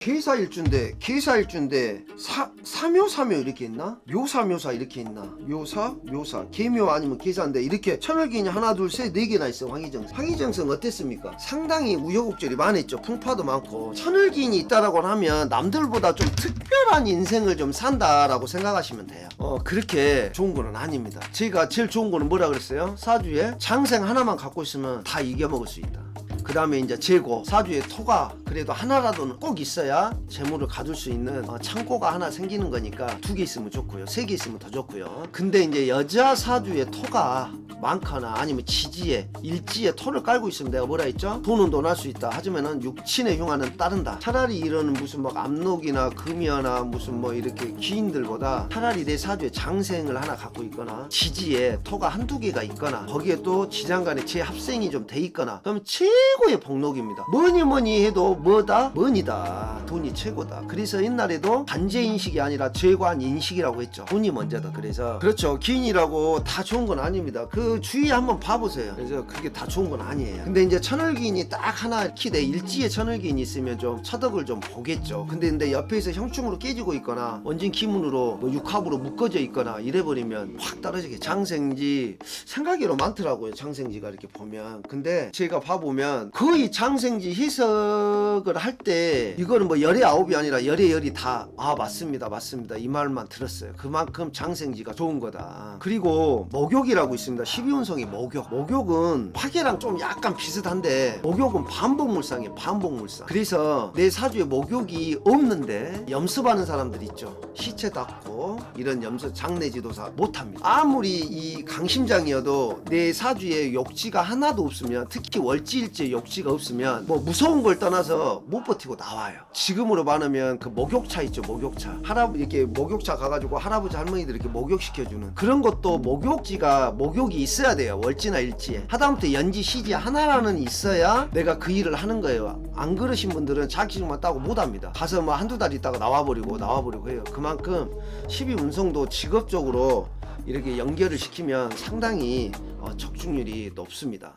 계사일주인데 계사일주인데 사 사묘사묘 이렇게 있나? 묘사묘사 이렇게 있나? 묘사 묘사 계묘 아니면 계사인데 이렇게 천을기인이 하나 둘 셋 네 개나 있어 황희정성 황희정성 어땠습니까? 상당히 우여곡절이 많았죠 풍파도 많고 천을기인이 있다라고 하면 남들보다 좀 특별한 인생을 좀 산다라고 생각하시면 돼요 어 그렇게 좋은 거는 아닙니다 제가 제일 좋은 거는 뭐라 그랬어요? 사주에 장생 하나만 갖고 있으면 다 이겨먹을 수 있다 그 다음에 이제 재고 사주에 토가 그래도 하나라도는 꼭 있어야 재물을 가둘 수 있는 어, 창고가 하나 생기는 거니까 두 개 있으면 좋고요. 세 개 있으면 더 좋고요. 근데 이제 여자 사주에 토가 많거나 아니면 지지에 일지에 토를 깔고 있으면 내가 뭐라 했죠? 돈은 돈할 수 있다. 하지만은 육친의 흉화는 따른다. 차라리 이런 무슨 막 압록이나 금이나 무슨 뭐 이렇게 기인들보다 차라리 내 사주에 장생을 하나 갖고 있거나 지지에 토가 한두 개가 있거나 거기에 또 지장간에 제 합생이 좀 돼 있거나 그럼 최고 의 복록입니다. 뭐니 뭐니 해도 뭐다? money다. 돈이 최고다. 그래서 옛날에도 반제 인식이 아니라 죄관 인식이라고 했죠. 돈이 먼저다. 그래서 그렇죠. 기인이라고 다 좋은 건 아닙니다. 그 주위에 한번 봐보세요. 그래서 그게 다 좋은 건 아니에요. 근데 이제 천을기인이 딱 하나 키대 일지에 천을기인이 있으면 좀 처덕을 좀 보겠죠. 근데 근데 옆에서 형충으로 깨지고 있거나 원진 기문으로 뭐 육합으로 묶어져 있거나 이래버리면 확 떨어지게. 장생지 생각외로 많더라고요. 장생지가 이렇게 보면. 근데 제가 봐보면 거의 장생지 해석을 할 때 이거는 뭐 열의 아홉이 아니라 열의 열이 다 아 맞습니다 맞습니다. 이 말만 들었어요. 그만큼 장생지가 좋은 거다. 그리고 목욕이라고 있습니다. 12운성이 목욕. 목욕은 화계랑 좀 약간 비슷한데 목욕은 반복물상이에요 반복물상. 그래서 내 사주에 목욕이 없는데 염습하는 사람들 있죠. 시체 닦고 이런 염습 장례지도사 못합니다. 아무리 이 강심장이어도 내 사주에 욕지가 하나도 없으면 특히 월지일 욕지가 없으면 뭐 무서운 걸 떠나서 못 버티고 나와요. 지금으로 말하면 그 목욕차 있죠 목욕차. 할아버지 이렇게 목욕차 가가지고 할아버지 할머니들 이렇게 목욕 시켜주는 그런 것도 목욕지가 목욕이 있어야 돼요 월지나 일지에. 하다못해 연지 시지 하나라는 있어야 내가 그 일을 하는 거예요. 안 그러신 분들은 자격증만 따고 못 합니다. 가서 뭐 한두 달 있다가 나와버리고 나와버리고 해요. 그만큼 12운성도 직업적으로 이렇게 연결을 시키면 상당히 어, 적중률이 높습니다